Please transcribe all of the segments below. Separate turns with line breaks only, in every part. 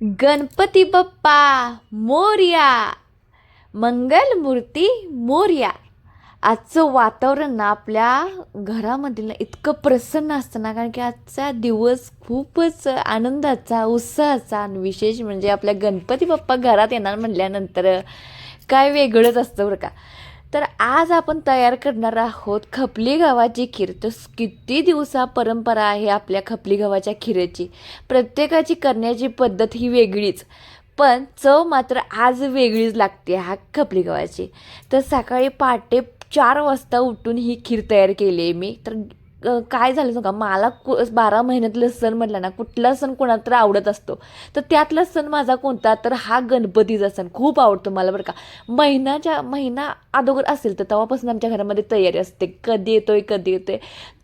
गणपती बाप्पा मोर्या. मंगलमूर्ती मोर्या. आजचं वातावरण ना आपल्या घरामधील ना इतकं प्रसन्न असतं ना कारण की आजचा दिवस खूपच आनंदाचा उत्साहाचा आणि विशेष म्हणजे आपल्या गणपती बाप्पा घरात येणार म्हटल्यानंतर काय वेगळंच असतं बरं का. तर आज आपण तयार करणार आहोत खपली गव्हाची खीर. तर किती दिवसा परंपरा आहे आपल्या खपली गव्हाच्या खिरेची? प्रत्येकाची करण्याची पद्धत ही वेगळीच. पण चव मात्र आज वेगळीच लागते हा खपली गव्हाची. तर सकाळी पहाटे चार वाजता उठून ही खीर तयार केली आहे मी. तर काय झालं सांगा? मला कु बारा महिन्यातलं सण म्हटलं ना कुठला सण कोणाला तर आवडत असतो. तर त्यातला सण माझा कोणता? तर हा गणपतीचा सण. खूप आवडतो मला बरं का. महिन्याच्या महिना अगोदर असेल तर तेव्हापासून आमच्या घरामध्ये तयारी असते. कधी येतोय कधी येतोय.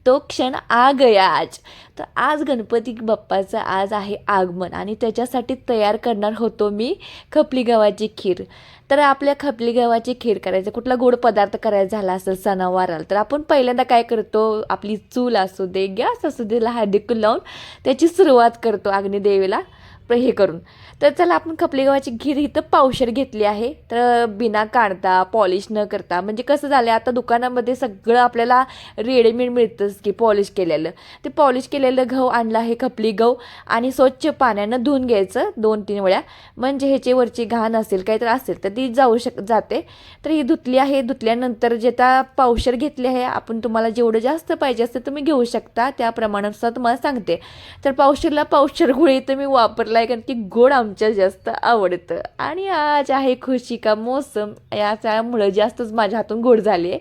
तो क्षण आ गया आज तर आज गणपती बाप्पाचं आज आहे आगमन आणि त्याच्यासाठी तयार करणार होतो मी खपली गव्हाची खीर. तर आपल्या खपली गव्हाची खीर करायचं कुठला गोड पदार्थ करायचा झाला असेल सणावाराला तर आपण पहिल्यांदा काय करतो आपली चूल असू दे गॅस असू दे हळदी लावून त्याची सुरुवात करतो अग्निदेवीला. हे करून. तर चला आपण खपली गव्हाची इथं पावशर घेतली आहे. तर बिना काढता पॉलिश न करता म्हणजे कसं झालं आता दुकानामध्ये सगळं आपल्याला रेडीमेड मिळतंच की पॉलिश केलेलं. ते पॉलिश केलेलं गहू आणलं आहे खपली गहू आणि स्वच्छ पाण्यानं धुवून घ्यायचं दोन तीन वेळा. म्हणजे ह्याचे वरची घाण असेल काहीतरी असेल तर ती जाऊ शक जाते. तर ही धुतली आहे धुतल्यानंतर जे आता पावशर घेतली आहे आपण तुम्हाला जेवढं जास्त पाहिजे असतं तुम्ही घेऊ शकता. त्या प्रमाणानुसार तुम्हाला सांगते. तर पावशरला पावशर गुळी तर मी वापरला आहे कारण की गोड आमच्या जास्त आवडतं. आणि आज आहे खुशी का मोसम. याच्यामुळं जास्तच माझ्या हातून गोड झाली आहे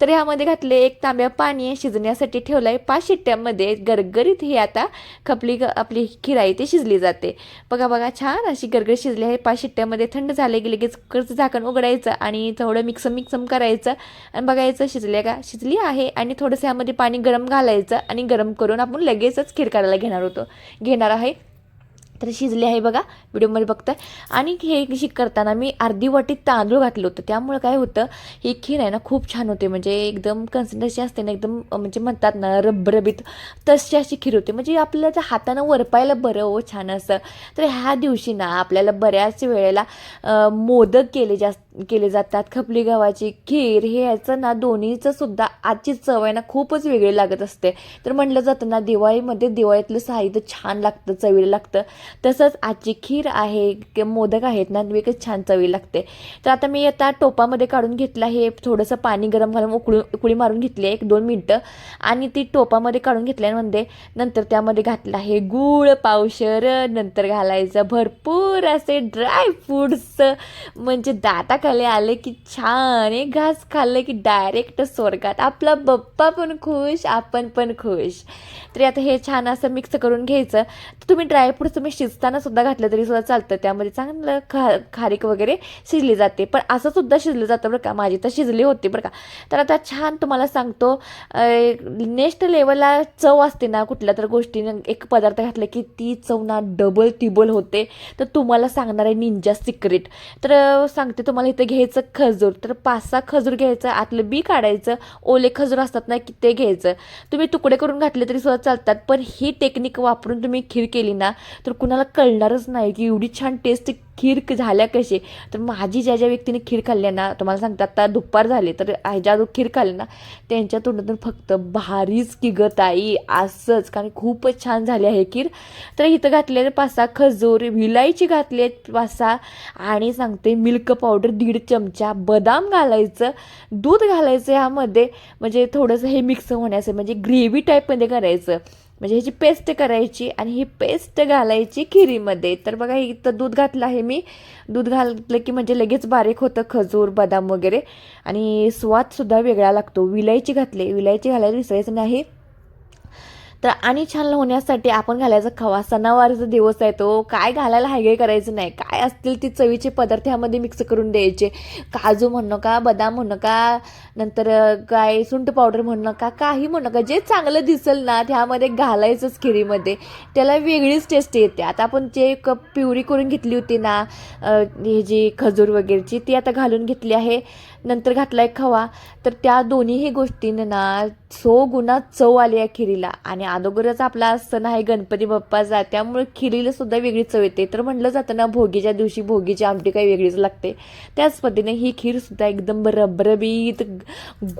तर ह्यामध्ये घातले एक तांब्या पाणी शिजण्यासाठी ठेवलं आहे पाच शिट्ट्यामध्ये गरगरीत ही आता खपली ग आपली खीर आहे ती शिजली जाते. बघा बघा छान अशी गरगरीत शिजली आहे. पाच शिट्ट्यामध्ये थंड झाले की लगेच कुकरचं झाकण उघडायचं आणि थोडं मिक्सम मिक्सम करायचं. आणि बघायचं शिजले का? शिजली आहे आणि थोडंसं यामध्ये पाणी गरम घालायचं आणि गरम करून आपण लगेचच खीर करायला घेणार होतो. घेणार आहे तर शिजले आहे बघा. व्हिडिओमध्ये बघतं आणि हे शिक करताना मी अर्धी वाटी तांदूळ घातलं होतं. त्यामुळे काय होतं ही खीर आहे ना खूप छान होते. म्हणजे एकदम कन्सिस्टन्सी असते ना एकदम म्हणजे म्हणतात ना रबरबीत तशी अशी खीर होते. म्हणजे आपल्याला हातानं वरपायला बरं हो छान असं. तर ह्या दिवशी ना आपल्याला बऱ्याच वेळेला मोदक केले जास्त केले जातात. खपली गव्हाची खीर हे याचं ना दोन्हीचं सुद्धा आजची चव आहे ना खूपच वेगळी लागत असते. तर म्हटलं जातं ना दिवाळीमध्ये दिवाळीतलं साहित्य छान लागतं चवीला लागतं. तसंच आजची खीर आहे मोदक आहेत ना वेगळंच छान चवी लागते. तर आता मी आता टोपामध्ये काढून घेतलं हे थोडंसं पाणी गरम घालून उकळून उकळी मारून घेतली आहे एक दोन मिनटं. आणि ती टोपामध्ये काढून घेतल्यामध्ये नंतर त्यामध्ये घातलं आहे गूळ पावशर. नंतर घालायचं भरपूर असे ड्राय म्हणजे दाता दाताखाली आले की छान एक घास खाल्लं की डायरेक्ट स्वर्गात. आपला बप्पा पण खुश आपण पण खुश. तरी आता हे छान असं मिक्स करून घ्यायचं. तर तुम्ही ड्रायफ्रूट्स तुम्ही शिजताना सुद्धा घातलं तरी सुद्धा चालतं. त्यामध्ये चांगलं खा खारीक वगैरे शिजली जाते. पण असं सुद्धा शिजलं जातं बरं का. माझी तर शिजली होती बरं का. तर आता छान तुम्हाला सांगतो नेक्स्ट लेवलला चव असते ना कुठल्या तर गोष्टीनं. एक पदार्थ घातला की ती चव ना डबल तिबल होते. तर तुम्हाला सांगणार आहे निंजा सिक्रेट तर सांगते तुम्हाला इथं घ्यायचं खजूर. तर पाच सहा खजूर घ्यायचं आतलं बी काढायचं ओले खजूर असतात ना की ते घ्यायचं. तुम्ही तुकडे करून घातले तरी सुद्धा चालतात पण ही टेक्निक वापरून तुम्ही खीर केली ना तर कुणाला कळणारच नाही की एवढी छान टेस्ट खीर क- झाल्या कशी तर माझी ज्या ज्या व्यक्तीने खीर खाल्ली ना तुम्हाला सांगतात आता दुपार झाले तर ज्या खीर खाल्ली ना त्यांच्या तोंडातून फक्त भारीच की ग ताई असंच. कारण खूपच छान झाली आहे खीर. तर इथं घातले पाच सहा खजूर विलायची घातली आहेत पाच सहा आणि सांगते मिल्क पावडर दीड चमचा बदाम घालायचं दूध घालायचं ह्यामध्ये. म्हणजे थोडंसं हे मिक्स होण्याचं म्हणजे ग्रेव्ही टाईपमध्ये करायचं. म्हणजे ह्याची पेस्ट करायची आणि ही पेस्ट घालायची खिरीमध्ये. तर बघा इथं दूध घातलं आहे मी. दूध घातलं की म्हणजे लगेच बारीक होतं खजूर बदाम वगैरे. आणि स्वादसुद्धा वेगळा लागतो. विलायची घातली. विलायची घालायला विसरायचं नाही. तर आणि छान होण्यासाठी आपण घालायचा खवा सणावारचा दिवस आहे तो. काय घालायला हायगे करायचं नाही. काय असतील ती चवीचे पदार्थ ह्यामध्ये मिक्स करून द्यायचे. काजू म्हणणं का बदाम म्हणणं का नंतर काय सुंठ पावडर म्हणणं का काही म्हणू का जे चांगलं दिसेल ना त्यामध्ये घालायचंच खिरीमध्ये. त्याला वेगळीच टेस्ट येते. आता आपण जे कप प्युरी करून घेतली होती ना हे जी खजूर वगैरेची ती आता घालून घेतली आहे. नंतर घातला आहे खवा. तर त्या दोन्हीही गोष्टींना ना सो गुणा चव आली आहे खिरीला. आणि अगोदरच आपला सण आहे गणपती बाप्पाचा त्यामुळे खिरीला सुद्धा वेगळी चव येते. तर म्हटलं जातं ना भोगीच्या दिवशी भोगीची आमटी काही वेगळीच लागते. त्याच पद्धतीने ही खीरसुद्धा एकदम रबरबीत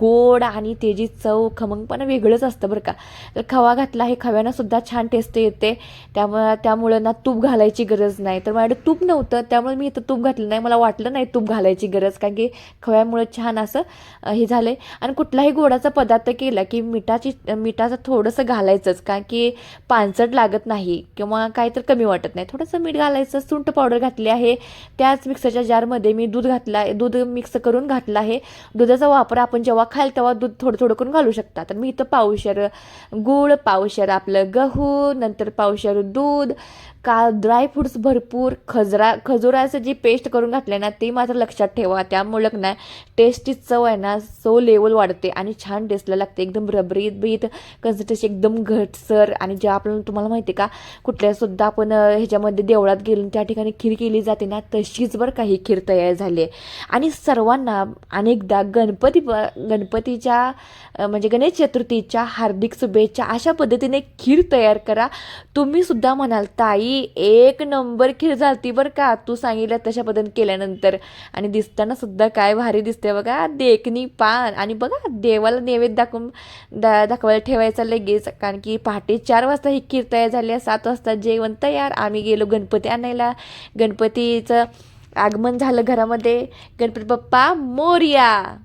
गोड आणि त्याची चव खमंगपणा वेगळंच असतं बरं का. तर खवा घातला हे खव्यानं सुद्धा छान टेस्ट येते. त्यामुळे त्यामुळं ना तूप घालायची गरज नाही. तर माझ्याकडे तूप नव्हतं त्यामुळे मी इथं तूप घातलं नाही. मला वाटलं नाही तूप घालायची गरज कारण की खव्यामुळे छान असं हे झालं आहे आणि कुठलाही गोडाचा पदार्थ केला की मिठाची मिठाचं थोडंसं घालायचंच का की पानसट लागत नाही किंवा काय तर कमी वाटत नाही. थोडंसं मीठ घालायचं सुंठ पावडर घातली आहे. त्याच मिक्सरच्या जारमध्ये मी दूध घातला दूध मिक्स करून घातलं आहे. दुधाचा वापर आपण जेव्हा खाल तेव्हा दूध थोडं थोडं करून घालू शकता. तर मी इथं पावशर गूळ पावशर आपलं गहू नंतर पावशर दूध का ड्रायफ्रूट्स भरपूर खजरा खजुराचं जी पेस्ट करून घातली ना ते मात्र लक्षात ठेवा. त्यामुळं ना टेस्टची चव आहे ना सो लेवल वाढते आणि छान टेस्टला लागते. एकदम रबरीत बीत कन्सिस्टन्सी एकदम घटसर आणि जे आपण तुम्हाला माहिती आहे का कुठल्यासुद्धा आपण ह्याच्यामध्ये देवळात गेलो त्या ठिकाणी खीर केली जाते ना तशीच बरं काही खीर तयार झाली आहे. आणि सर्वांना अनेकदा गणपती गणपतीच्या म्हणजे गणेश चतुर्थीच्या हार्दिक शुभेच्छा. अशा पद्धतीने खीर तयार करा. तुम्ही सुद्धा म्हणाल ताई एक नंबर खीर झालती बरं का. तू सांगितलं तशा पद्धतीने केल्यानंतर. आणि दिसताना सुद्धा काय भारी दिसते बघा. देखणी पान. आणि बघा देवाला नैवेद्य दाखवून दा दाखवायला ठेवायचा लगेच. कारण की पहाटे चार वाजता ही खीर तयार झाली आहे. सात वाजता जेवण तयार. आम्ही गेलो गणपती आणायला. गणपतीचं आगमन झालं घरामध्ये. गणपती बाप्पा मोर्या.